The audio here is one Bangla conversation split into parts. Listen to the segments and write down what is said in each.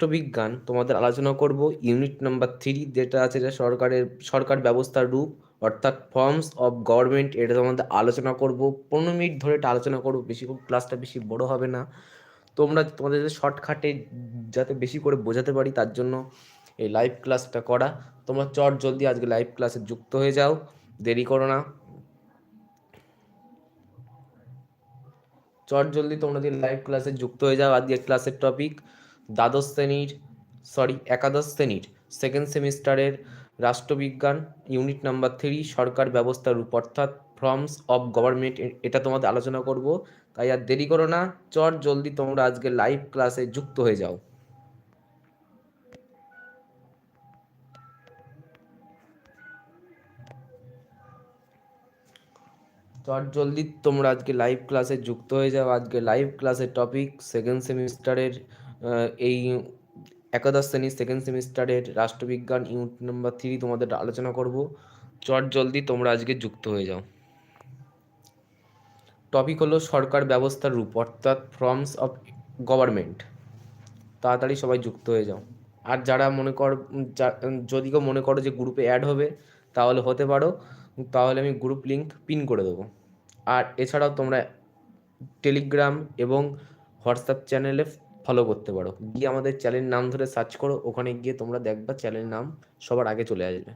রাষ্ট্রবিজ্ঞান তোমাদের আলোচনা করব। ইউনিট নাম্বার থ্রি যেটা আছে যে সরকারের, সরকার ব্যবস্থার রূপ, অর্থাৎ ফর্মস অফ গভর্নমেন্ট এটা তোমাদের আলোচনা করব। পনেরো মিনিট ধরে এটা আলোচনা করব, বেশি ক্লাসটা বেশি বড় হবে না। তোমরা তোমাদের শর্টকাটে যাতে বেশি করে বোঝাতে পারি তার জন্য এই লাইভ ক্লাসটা করা। তোমরা চট জলদি আজকে লাইভ ক্লাসে যুক্ত হয়ে যাও, দেরি করো না। চট জলদি তোমরা যদি লাইভ ক্লাসে যুক্ত হয়ে যাও আজকের ক্লাসের টপিক দ্বাদশ শ্রেণির সরি একাদশ শ্রেণির সেকেন্ড সেমিস্টারের রাষ্ট্রবিজ্ঞান ইউনিট নাম্বার থ্রি সরকার ব্যবস্থার রূপ, অর্থাৎ ফর্মস অফ গভর্নমেন্ট এটা তোমাদের আলোচনা করব। তাই আর দেরি করো না, চট জলদি তোমরা আজকে লাইভ ক্লাসে যুক্ত হয়ে যাও। চট জলদি তোমরা আজকে লাইভ ক্লাসে যুক্ত হয়ে যাও। আজকে লাইভ ক্লাসের টপিক সেকেন্ড সেমিস্টারের এই একাদশ শ্রেণির সেকেন্ড সেমিস্টারের রাষ্ট্রবিজ্ঞান ইউনিট নাম্বার থ্রি তোমাদের আলোচনা করব। চট জলদি তোমরা আজকে যুক্ত হয়ে যাও। টপিক হলো সরকার ব্যবস্থার রূপ, অর্থাৎ ফর্মস অফ গভর্নমেন্ট তাড়াতাড়ি সবাই যুক্ত হয়ে যাও। আর যারা মনে কর যদি কেউ মনে করো যে গ্রুপে অ্যাড হবে, তাহলে হতে পারো। তাহলে আমি গ্রুপ লিঙ্ক পিন করে দেবো। আর এছাড়াও তোমরা টেলিগ্রাম এবং হোয়াটসঅ্যাপ চ্যানেলে ফলো করতে পারো। গিয়ে আমাদের চ্যানেলের নাম ধরে সার্চ করো, ওখানে গিয়ে তোমরা দেখবা চ্যানেলের নাম সবার আগে চলে আসবে।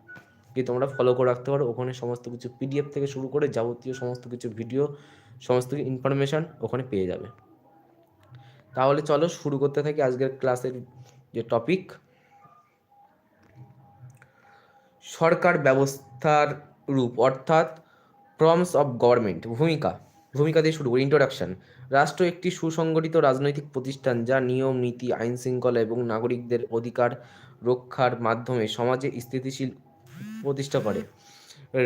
গিয়ে তোমরা ফলো করে রাখতে পারো, ওখানে সমস্ত কিছু পিডিএফ থেকে শুরু করে যাবতীয় সমস্ত কিছু ভিডিও সমস্ত কিছু ইনফরমেশান ওখানে পেয়ে যাবে। তাহলে চলো শুরু করতে থাকি আজকের ক্লাসের যে টপিক সরকার ব্যবস্থার রূপ অর্থাৎ ফর্মস অফ গভর্নমেন্ট ভূমিকা। ভূমিকা দিয়ে শুরু করি। ইন্ট্রোডাকশন রাষ্ট্র একটি সুসংগঠিত রাজনৈতিক প্রতিষ্ঠান যা নিয়ম, নীতি, আইন শৃঙ্খলা এবং নাগরিকদের অধিকার রক্ষার মাধ্যমে সমাজে স্থিতিশীল প্রতিষ্ঠা করে।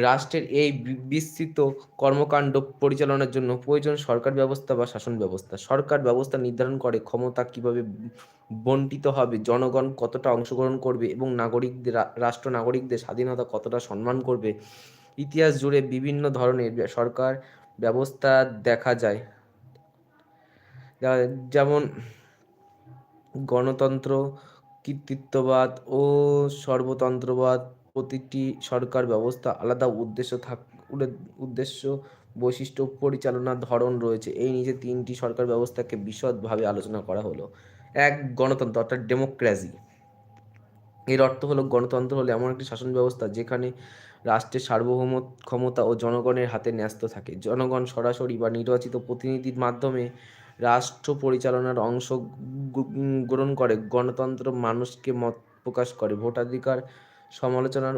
রাষ্ট্রের এই বিস্তৃত কর্মকাণ্ড পরিচালনার জন্য প্রয়োজন সরকার ব্যবস্থা বা শাসন ব্যবস্থা। সরকার ব্যবস্থা নির্ধারণ করে ক্ষমতা কীভাবে বন্টিত হবে, জনগণ কতটা অংশগ্রহণ করবে এবং নাগরিকদের রাষ্ট্র নাগরিকদের স্বাধীনতা কতটা সম্মান করবে, ইতিহাস জুড়ে বিভিন্ন ধরনের সরকার ব্যবস্থা দেখা যায়। যেমন গণতন্ত্র, কৃতিত্ববাদ ও সর্বতন্ত্রবাদ প্রতিটি সরকার ব্যবস্থা আলাদা উদ্দেশ্য থাক উদ্দেশ্য, বৈশিষ্ট্য পরিচালনার ধরন রয়েছে। এই নিচে তিনটি সরকার ব্যবস্থাকে বিশদভাবে আলোচনা করা হলো। এক, গণতন্ত্র, অর্থাৎ ডেমোক্রেসি এর অর্থ হলো গণতন্ত্র হলো এমন একটি শাসন ব্যবস্থা যেখানে রাষ্ট্রের সার্বভৌম ক্ষমতা ও জনগণের হাতে ন্যস্ত থাকে। জনগণ সরাসরি বা নির্বাচিত প্রতিনিধির মাধ্যমে রাষ্ট্র পরিচালনার অংশ গ্রহণ করে। গণতন্ত্র মানুষকে মত প্রকাশ করে। ভোটাধিকার সমালোচনার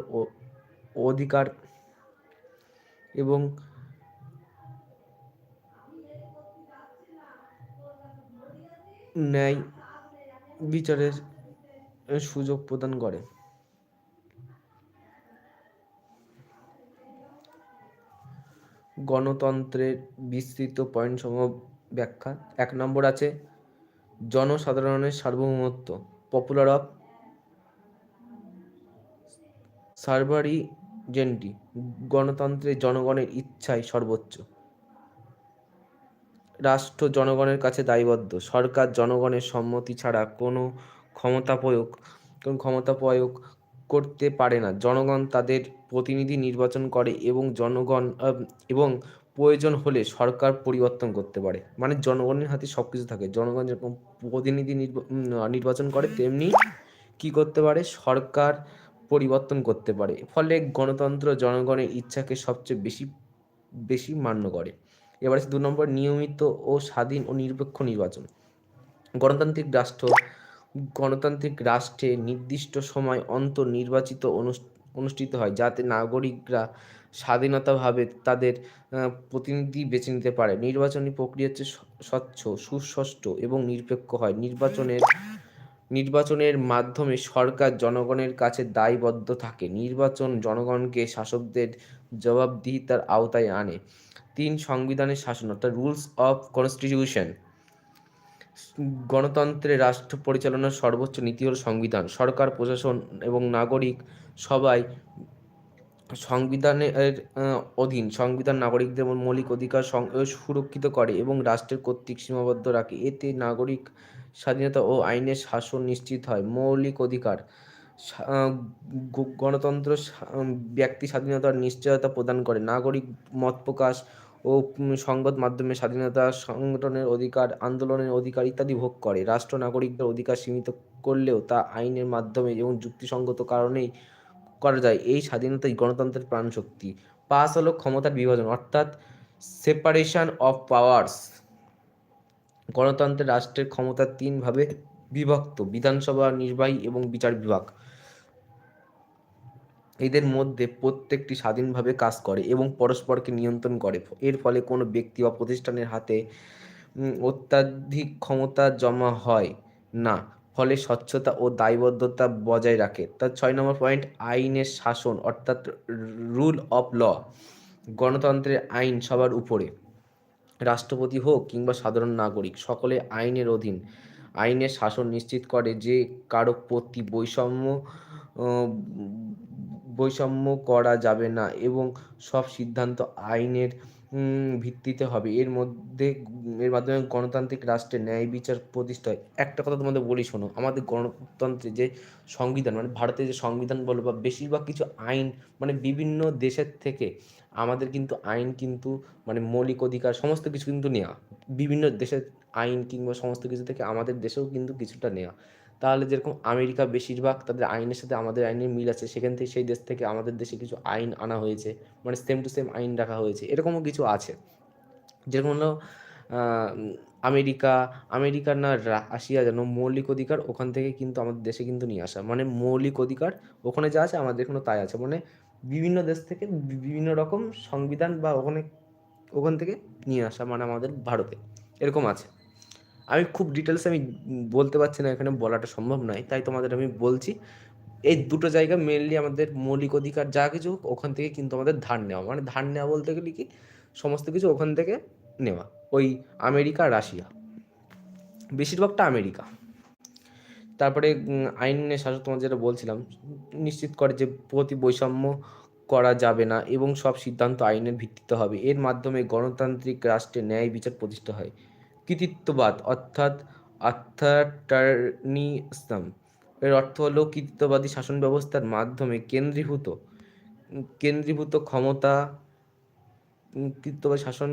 অধিকার এবং ন্যায় বিচারের সুযোগ প্রদান করে। গণতন্ত্রের বিস্তৃত পয়েন্ট সমূহ ব্যাখ্যা। এক নম্বর আছে, জনসাধারণের সার্বভৌমত্ব পপুলার অফ জেন্টি গণতন্ত্রে জনগণের ইচ্ছাই সর্বোচ্চ। রাষ্ট্র জনগণের কাছে দায়বদ্ধ, সরকার জনগণের সম্মতি ছাড়া কোনো ক্ষমতা প্রয়োগ, কোনো ক্ষমতা প্রয়োগ করতে পারে না। জনগণ তাদের প্রতিনিধি নির্বাচন করে এবং জনগণ এবং প্রয়োজন হলে সরকার পরিবর্তন করতে পারে। মানে জনগণের হাতে সব কিছু থাকে। জনগণ যেরকম প্রতিনিধি নির্বাচন করে, তেমনি কি করতে পারে? সরকার পরিবর্তন করতে পারে। ফলে গণতন্ত্র জনগণের ইচ্ছাকে সবচেয়ে বেশি বেশি মান্য করে। এবার দু নম্বর, নিয়মিত ও স্বাধীন ও নিরপেক্ষ নির্বাচন। গণতান্ত্রিক রাষ্ট্র গণতান্ত্রিক রাষ্ট্রে নির্দিষ্ট সময় অন্তর নির্বাচিত অনুষ্ঠিত হয় যাতে নাগরিকরা স্বাধীনতাভাবে তাদের প্রতিনিধি বেছে নিতে পারে। নির্বাচনী প্রক্রিয়া হচ্ছে স্বচ্ছ, সুস্পষ্ট এবং নিরপেক্ষ হয়। নির্বাচনের নির্বাচনের মাধ্যমে সরকার জনগণের কাছে দায়বদ্ধ থাকে। নির্বাচন জনগণকে শাসকদের জবাবদিহিতার আওতায় আনে। তিন, সংবিধানের শাসন অর্থাৎ রুলস অফ কনস্টিটিউশন গণতন্ত্রে রাষ্ট্র পরিচালনার সর্বোচ্চ নীতি হল সংবিধান। সরকার, প্রশাসন এবং নাগরিক সবাই সংবিধানের অধীন। সংবিধান নাগরিকদের মৌলিক অধিকার সুরক্ষিত করে এবং রাষ্ট্রের কর্তৃক সীমাবদ্ধ রাখে। এতে নাগরিক স্বাধীনতা ও আইনের শাসন নিশ্চিত হয়। মৌলিক অধিকার গণতন্ত্র ব্যক্তি স্বাধীনতার নিশ্চয়তা প্রদান করে। নাগরিক মত প্রকাশ ও সংবাদ মাধ্যমে স্বাধীনতা সংগঠনের অধিকার, আন্দোলনের অধিকার ইত্যাদি ভোগ করে। রাষ্ট্র নাগরিকদের অধিকার সীমিত করলেও তা আইনের মাধ্যমে এবং যুক্তিসঙ্গত কারণেই করা যায়। এই স্বাধীনতাই গণতন্ত্রের প্রাণশক্তি। পাঁচ হলো ক্ষমতার বিভাজন, অর্থাৎ সেপারেশন অফ পাওয়ার্স গণতন্ত্রের রাষ্ট্রের ক্ষমতা তিনভাবে বিভক্ত, বিধানসভা, নির্বাহী এবং বিচার বিভাগ। এদের মধ্যে প্রত্যেকটি স্বাধীনভাবে কাজ করে এবং পরস্পরকে নিয়ন্ত্রণ করে। এর ফলে কোনো ব্যক্তি বা প্রতিষ্ঠানের হাতে অত্যাধিক ক্ষমতা জমা হয় না। ফলে স্বচ্ছতা ও দায়বদ্ধতা বজায় রাখে। তার ছয় নম্বর পয়েন্ট, আইনের শাসন অর্থাৎ রুল অফ ল, গণতন্ত্রের আইন সবার উপরে। রাষ্ট্রপতি হোক কিংবা সাধারণ নাগরিক, সকলে আইনের অধীন। আইনের শাসন নিশ্চিত করে যে কারও প্রতি বৈষম্য বৈষম্য করা যাবে না এবং সব সিদ্ধান্ত আইনের ভিত্তিতে হবে। এর মধ্যে, এর মাধ্যমে গণতান্ত্রিক রাষ্ট্রে ন্যায় বিচার প্রতিষ্ঠা একটা কথা তোমাদের বলি শোনো, আমাদের গণতন্ত্রে যে সংবিধান মানে ভারতের যে সংবিধান বলো বা বেশিরভাগ কিছু আইন মানে বিভিন্ন দেশের থেকে আমাদের কিন্তু আইন কিন্তু মানে মৌলিক অধিকার সমস্ত কিছু কিন্তু নেওয়া বিভিন্ন দেশের আইন কিংবা সমস্ত কিছু থেকে আমাদের দেশেও কিন্তু কিছুটা নেওয়া তাহলে যেরকম আমেরিকা বেশিরভাগ তাদের আইনের সাথে আমাদের আইনের মিল আছে, সেখান থেকে সেই দেশ থেকে আমাদের দেশে কিছু আইন আনা হয়েছে মানে সেম টু সেম আইন রাখা হয়েছে, এরকমও কিছু আছে। যেরকম হলো আমেরিকা, আমেরিকার না রাশিয়া যেন মৌলিক অধিকার ওখান থেকে কিন্তু আমাদের দেশে কিন্তু নিয়ে আসা মানে মৌলিক অধিকার ওখানে যা আছে আমাদের এখানে তাই আছে মানে বিভিন্ন দেশ থেকে বিভিন্ন রকম সংবিধান বা ওখানে, ওখান থেকে নিয়ে আসা মানে আমাদের ভারতে, এরকম আছে। আমি খুব ডিটেলস আমি বলতে পারছি না এখানে বলাটা সম্ভব নয়, তাই তোমাদের আমি বলছি। এই দুটো জায়গা মেনলি আমাদের মৌলিক অধিকার যা কিছু ওখান থেকে কিন্তু আমাদের ধার নেওয়া। মানে ধার নেওয়া বলতে গেলে কি? সমস্ত কিছু ওখান থেকে নেওয়া। ওই আমেরিকা রাশিয়া। বেশিরভাগটা আমেরিকা। তারপরে আইনের শাসক তোমার যেটা বলছিলাম, নিশ্চিত করে যে প্রতি বৈষম্য করা যাবে না এবং সব সিদ্ধান্ত আইনের ভিত্তিতে হবে। এর মাধ্যমে গণতান্ত্রিক রাষ্ট্রে ন্যায় বিচার প্রতিষ্ঠা হয়। কৃতিত্ববাদ, অর্থাৎ আর্থাটার্নিজম এর অর্থ হলো কৃতিত্ববাদী শাসন ব্যবস্থার মাধ্যমে কেন্দ্রীভূত কেন্দ্রীভূত ক্ষমতা, কৃতিত্ববাদী শাসন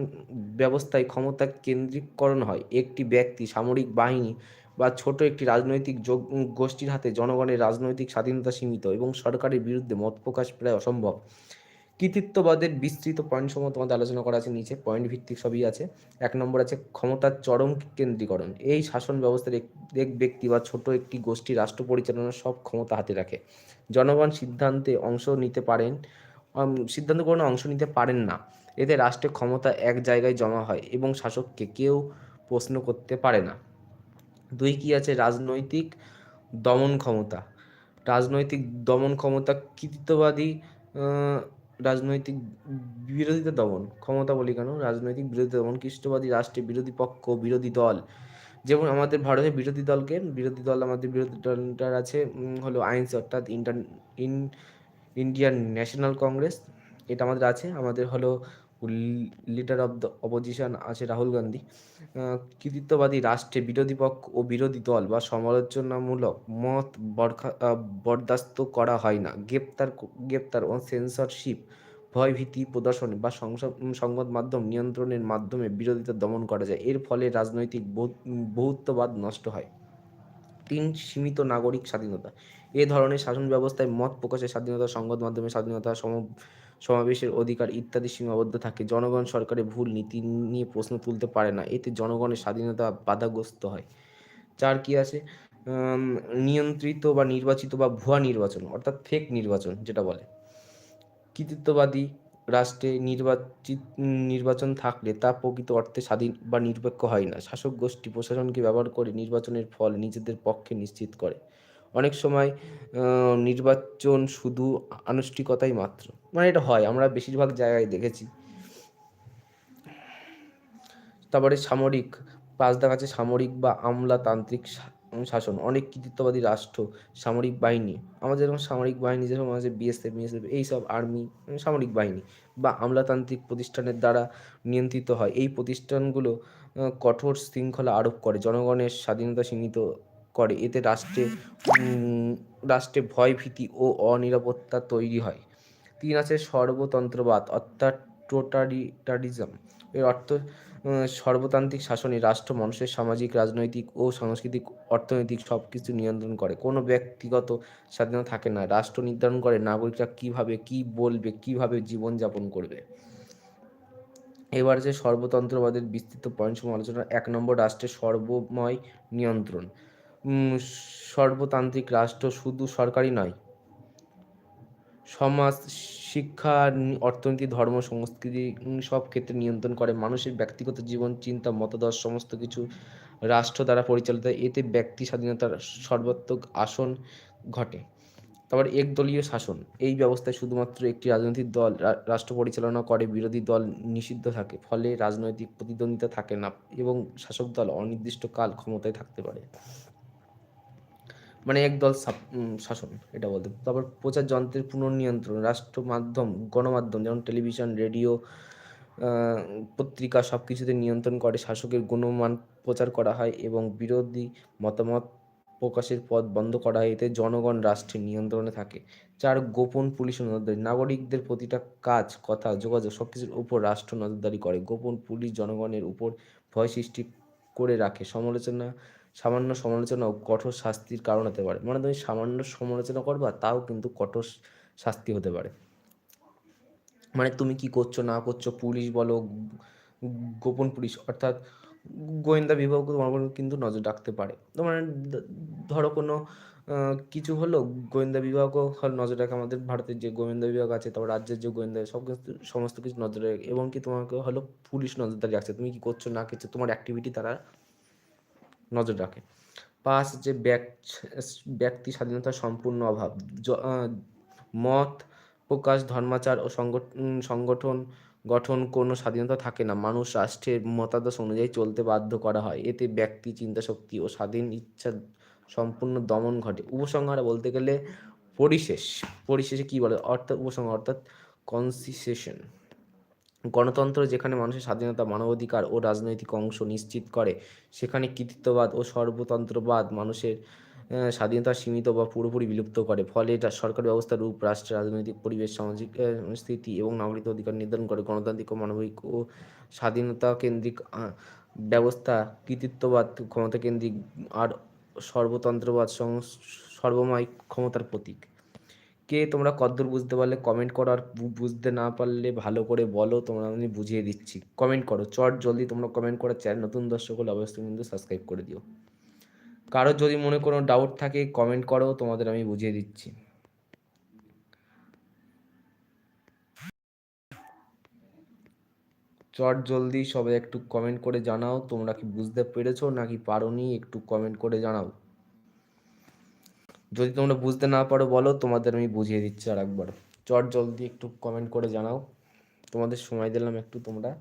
ব্যবস্থায় ক্ষমতা কেন্দ্রীকরণ হয়। একটি ব্যক্তি, সামরিক বাহিনী বা ছোট একটি রাজনৈতিক যোগ, গোষ্ঠীর হাতে জনগণের রাজনৈতিক স্বাধীনতা সীমিত এবং সরকারের বিরুদ্ধে মত প্রকাশ প্রায় অসম্ভব। কৃতিত্ববাদের বিস্তৃত পয়েন্ট সমূহ তোমাদের আলোচনা করা আছে নিচে পয়েন্ট ভিত্তিক সবই আছে। এক নম্বর আছে ক্ষমতার চরম কেন্দ্রীকরণ। এই শাসন ব্যবস্থার এক ব্যক্তি বা ছোট একটি গোষ্ঠী রাষ্ট্র পরিচালনার সব ক্ষমতা হাতে রাখে। জনগণ সিদ্ধান্তে অংশ নিতে পারেন সিদ্ধান্ত গ্রহণে অংশ নিতে পারেন না। এতে রাষ্ট্রের ক্ষমতা এক জায়গায় জমা হয় এবং শাসককে কেউ প্রশ্ন করতে পারে না। দুই কি আছে? রাজনৈতিক দমন ক্ষমতা। রাজনৈতিক দমন ক্ষমতা কৃতিত্ববাদী রাজনৈতিক বিরোধিতা দমন, ক্ষমতা বলি কেন? রাজনৈতিক বিরোধিতা দমন খ্রিস্টবাদী রাষ্ট্রের বিরোধী পক্ষ, বিরোধী দল। যেমন আমাদের ভারতের বিরোধী দলকে, বিরোধী দল আমাদের বিরোধী দলটার আছে হলো আইনস, অর্থাৎ inter, in, Indian National Congress. এটা আমাদের আছে, আমাদের হলো লিডার অব দ্য অপোজিশন আছে রাহুল গান্ধী। কৃতিত্ববাদী রাষ্ট্রে বিরোধী পক্ষ ও বিরোধী দল বা সমালোচনামূলক মত বরদাস্ত করা হয় না। গ্রেপ্তার গ্রেপ্তার ও সেন্সরশিপ ভয়ভীতি প্রদর্শন বা সংবাদ মাধ্যম নিয়ন্ত্রণের মাধ্যমে বিরোধিতা দমন করা যায়। এর ফলে রাজনৈতিক বহুত্ববাদ নষ্ট হয়। তিন, সীমিত নাগরিক স্বাধীনতা। এ ধরনের শাসন ব্যবস্থায় মত প্রকাশের স্বাধীনতা সংবাদ মাধ্যমের স্বাধীনতা সম, সমাবেশের অধিকার ইত্যাদি সীমাবদ্ধ থাকে। জনগণ সরকারের ভুল নীতি নিয়ে প্রশ্ন তুলতে পারে না। এতে জনগণের স্বাধীনতা বাধাগ্রস্ত হয়। চার কি আছে? নিয়ন্ত্রিত বা নির্বাচিত বা ভুয়া নির্বাচন, অর্থাৎ ফেক নির্বাচন যেটা বলে। কৃতিত্ববাদী রাষ্ট্রে নির্বাচিত, নির্বাচন থাকলে তা প্রকৃত অর্থে স্বাধীন বা নিরপেক্ষ হয় না। শাসক গোষ্ঠী প্রশাসনকে ব্যবহার করে নির্বাচনের ফল নিজেদের পক্ষে নিশ্চিত করে। অনেক সময় নির্বাচন শুধু আনুষ্ঠিকতাই মাত্র। মানে এটা হয়, আমরা বেশিরভাগ জায়গায় দেখেছি। তারপরে সামরিক পাঁচ দেখা আছে সামরিক বা আমলাতান্ত্রিক শাসন, অনেক কৃতিত্ববাদী রাষ্ট্র, সামরিক বাহিনী। আমাদের যেরকম সামরিক বাহিনী, যেরকম আছে বিএসএফ বিএসএফ, এইসব আর্মি, সামরিক বাহিনী বা আমলাতান্ত্রিক প্রতিষ্ঠানের দ্বারা নিয়ন্ত্রিত হয়। এই প্রতিষ্ঠানগুলো কঠোর শৃঙ্খলা আরোপ করে। জনগণের স্বাধীনতা সীমিত করে। এতে রাষ্ট্রে রাষ্ট্রে ভয়, ভীতি ও অনিরাপত্তা তৈরি হয়। তিন আছে সর্বতন্ত্রবাদ, অর্থাৎ টোটারিটারিজম এর অর্থ সর্বতান্ত্রিক শাসনে রাষ্ট্র, মানুষের সামাজিক, রাজনৈতিক ও সাংস্কৃতিক, অর্থনৈতিক সব কিছু নিয়ন্ত্রণ করে। কোনো ব্যক্তিগত স্বাধীনতা থাকে না। রাষ্ট্র নির্ধারণ করে নাগরিকরা কীভাবে, কি বলবে, কীভাবে জীবনযাপন করবে। এবার যে সর্বতন্ত্রবাদের বিস্তৃত পয়েন্ট আলোচনা এক নম্বর, রাষ্ট্রের সর্বময় নিয়ন্ত্রণ। সর্বতান্ত্রিক রাষ্ট্র শুধু সরকারি নয়। সমাজ, শিক্ষা, অর্থনীতি, ধর্ম, সংস্কৃতি সব ক্ষেত্রে নিয়ন্ত্রণ করে। মানুষের ব্যক্তিগত জীবন, চিন্তা, মতাদর্শ, সমস্ত কিছু রাষ্ট্র দ্বারা পরিচালিত। এতে ব্যক্তি স্বাধীনতার সর্বাত্মক আসন ঘটে। তারপর একদলীয় শাসন। এই ব্যবস্থায় শুধুমাত্র একটি রাজনৈতিক দল রাষ্ট্র পরিচালনা করে, বিরোধী দল নিষিদ্ধ থাকে। ফলে রাজনৈতিক প্রতিদ্বন্দ্বিতা থাকে না এবং শাসক দল অনির্দিষ্টকাল ক্ষমতায় থাকতে পারে। মানে একদল শাসন, এটা বলতে তারপর প্রচার যন্ত্রের পুনর্নিয়ন্ত্রণ রাষ্ট্র মাধ্যম গণমাধ্যম, যেমন টেলিভিশন, রেডিও পত্রিকা সব কিছুতে নিয়ন্ত্রণ করে, শাসকের গুণমান প্রচার করা হয় এবং বিরোধী মতামত প্রকাশের পথ বন্ধ করা হয়। এতে জনগণ রাষ্ট্রের নিয়ন্ত্রণে থাকে। চার, গোপন পুলিশ নজরদারি। নাগরিকদের প্রতিটা কাজ, কথা, যোগাযোগ সব কিছুর উপর রাষ্ট্র নজরদারি করে। গোপন পুলিশ জনগণের উপর ভয় সৃষ্টি করে রাখে। সমালোচনা সামান্য সমালোচনাও কঠোর শাস্তির কারণ হতে পারে। মানে তুমি সামান্য সমালোচনা করবা, তাও কিন্তু কঠোর শাস্তি হতে পারে। মানে তুমি কি করছ, না করছ, পুলিশ বলো, গোপন পুলিশ, অর্থাৎ গোয়েন্দা বিভাগ তোমার কিন্তু নজর রাখতে পারে। মানে ধরো কোনো কিছু হলো, গোয়েন্দা বিভাগও নজর রাখে আমাদের ভারতের যে গোয়েন্দা বিভাগ আছে, তারপর রাজ্যের যে গোয়েন্দা, সব সমস্ত কিছু নজর রাখে, এবং কি তোমাকে হলো পুলিশ নজরদারি রাখছে। তুমি কি করছ, না করছ, তোমার অ্যাক্টিভিটি তারা নজর রাখে। পাঁচ, যে ব্যক্তি স্বাধীনতার সম্পূর্ণ অভাব। মত প্রকাশ, ধর্মাচার ও সংগঠন গঠন কোনো স্বাধীনতা থাকে না। মানুষ রাষ্ট্রের মতাদর্শ অনুযায়ী চলতে বাধ্য করা হয়। এতে ব্যক্তি, চিন্তাশক্তি ও স্বাধীন ইচ্ছা সম্পূর্ণ দমন ঘটে। উপসংহারে বলতে গেলে পরিশেষ। পরিশেষে কি বলে? অর্থাৎ উপসংহার অর্থাৎ কনসিসেশন গণতন্ত্র যেখানে মানুষের স্বাধীনতা, মানবাধিকার ও রাজনৈতিক অংশ নিশ্চিত করে, সেখানে কৃতিত্ববাদ ও সর্বতন্ত্রবাদ মানুষের স্বাধীনতা সীমিত বা পুরোপুরি বিলুপ্ত করে। ফলে এটা সরকার ব্যবস্থার রূপ রাষ্ট্রের রাজনৈতিক পরিবেশ, সামাজিক স্থিতি এবং নাগরিক অধিকার নির্ধারণ করে। গণতান্ত্রিক ও মানবিক ও স্বাধীনতা কেন্দ্রিক ব্যবস্থা, কৃতিত্ববাদ ক্ষমতা কেন্দ্রিক, আর সর্বতন্ত্রবাদ সর্বময় ক্ষমতার প্রতীক। কে তোমরা কদ্দূর বুঝতে পারলে কমেন্ট করো আর বুঝতে না পারলে ভালো করে বলো, তোমরা আমি বুঝিয়ে দিচ্ছি। কমেন্ট করো, চট জলদি তোমরা কমেন্ট করো, চ্যানেল নতুন দর্শক হলে অবশ্যই কিন্তু সাবস্ক্রাইব করে দিও। কারও যদি মনে কোনো ডাউট থাকে কমেন্ট করো, তোমাদের আমি বুঝিয়ে দিচ্ছি। চট জলদি সবাই একটু কমেন্ট করে জানাও, তোমরা কি বুঝতে পেরেছ নাকি পারোনি, একটু কমেন্ট করে জানাও। যদি তোমরা বুঝতে না পারো, বলো, তোমাদের আমি বুঝিয়ে দিচ্ছি আর একবার চট জলদি একটু কমেন্ট করে জানাও। তোমাদের সময় দিলাম একটু তোমরা।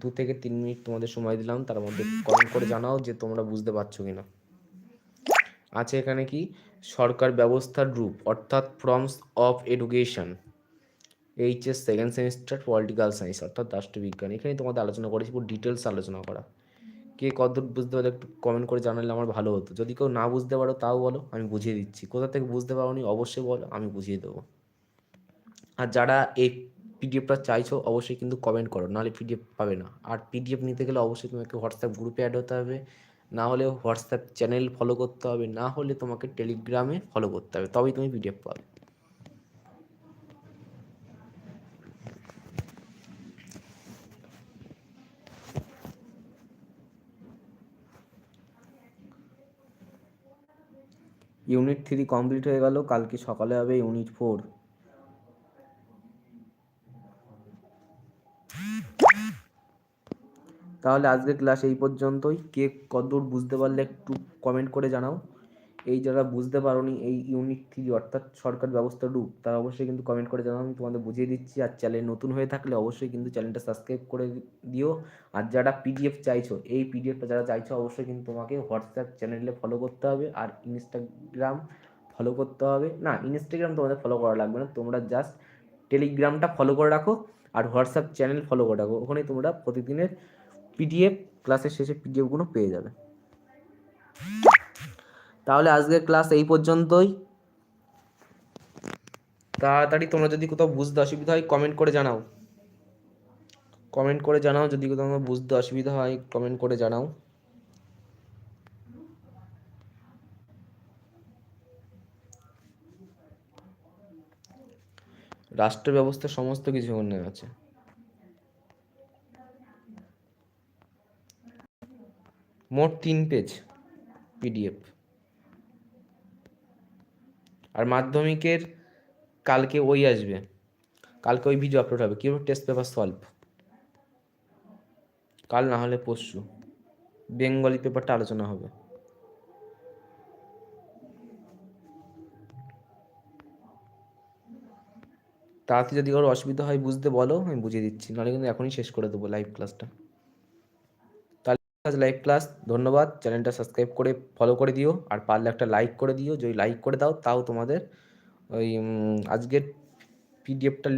দু থেকে তিন মিনিট তোমাদের সময় দিলাম, তার মধ্যে কমেন্ট করে জানাও যে তোমরা বুঝতে পারছ কি না আছে এখানে কি? সরকার ব্যবস্থার রূপ অর্থাৎ forms of education HS second semester political science অর্থাৎ রাষ্ট্রবিজ্ঞান। এখানে তোমাদের আলোচনা করেছি, পুরো ডিটেলস আলোচনা করা। কে কতদূর বুঝতে পারলে একটু কমেন্ট করে জানালে আমার ভালো হতো। যদি কেউ না বুঝতে পারো তাও বলো, আমি বুঝিয়ে দিচ্ছি। কোথা থেকে বুঝতে পারো নি অবশ্যই বলো, আমি বুঝিয়ে দেবো। আর যারা এই পিডিএফটা চাইছো, অবশ্যই কিন্তু কমেন্ট করো, নাহলে পিডিএফ পাবে না। আর পিডিএফ নিতে গেলে অবশ্যই তোমাকে হোয়াটসঅ্যাপ গ্রুপে অ্যাড হতে হবে, না হলে হোয়াটসঅ্যাপ চ্যানেল ফলো করতে হবে, না হলে তোমাকে টেলিগ্রামে ফলো করতে হবে, তবেই তুমি পিডিএফ পাবে। ইউনিট থ্রি কমপ্লিট হয়ে গেল, কালকে সকালে হবে ইউনিট ফোর। তাহলে আজকের ক্লাস এই পর্যন্তই। কে কতদূর বুঝতে পারলে একটু কমেন্ট করে জানাও। এই যারা বুঝতে পারোনি এই ইউনিট থ্রি অর্থাৎ সরকার ব্যবস্থা রূপ, তারা অবশ্যই কিন্তু কমেন্ট করে জানাও। আমি তোমাদের বুঝিয়ে দিচ্ছি। আর চ্যানেল নতুন হয়ে থাকলে অবশ্যই কিন্তু চ্যানেলটা সাবস্ক্রাইব করে দিও। আর যারা পিডিএফ চাইছো, এই পিডিএফটা যারা চাইছো, অবশ্যই কিন্তু তোমাকে হোয়াটসঅ্যাপ চ্যানেলে ফলো করতে হবে। আর ইনস্টাগ্রাম ফলো করতে হবে। না ইনস্টাগ্রাম তোমাদের ফলো করা লাগবে না। তোমরা জাস্ট টেলিগ্রামটা ফলো করে রাখো। আর হোয়াটসঅ্যাপ চ্যানেল ফলো করে রাখো। ওখানে তোমরা প্রতিদিনের পিডিএফ ক্লাসের শেষে পিডিএফগুলো পেয়ে যাবে। তাহলে আজকের ক্লাস এই পর্যন্তই। তাড়াতাড়ি তোমরা যদি কোথাও বুঝতে অসুবিধা হয় কমেন্ট করে জানাও। কমেন্ট করে জানাও, যদি কোথাও বুঝতে অসুবিধা হয় কমেন্ট করে জানাও। রাষ্ট্র ব্যবস্থা সমস্ত কিছু ওখানে আছে মোট তিন পেজ পিডিএফ মাধ্যমিকের কালকে ওই আসবে। কালকে ওই ভিডিও আপলোড হবে। কীভাবে টেস্ট পেপার সলভ কাল না হলে পরশু। বেঙ্গলি পেপারটা আলোচনা হবে। তাড়াতাড়ি যদি কারও অসুবিধা হয়, বুঝতে বলো, আমি বুঝিয়ে দিচ্ছি। নাহলে কিন্তু এখনই শেষ করে দেবো লাইভ ক্লাসটা লাইভ ক্লাস ধন্যবাদ। চ্যানেলটা সাবস্ক্রাইব করে ফলো করে দিও, আর পারলে একটা লাইক করে দিও। যদি লাইক করে দাও, তাও তোমাদের ওই আজকের পিডিএফটা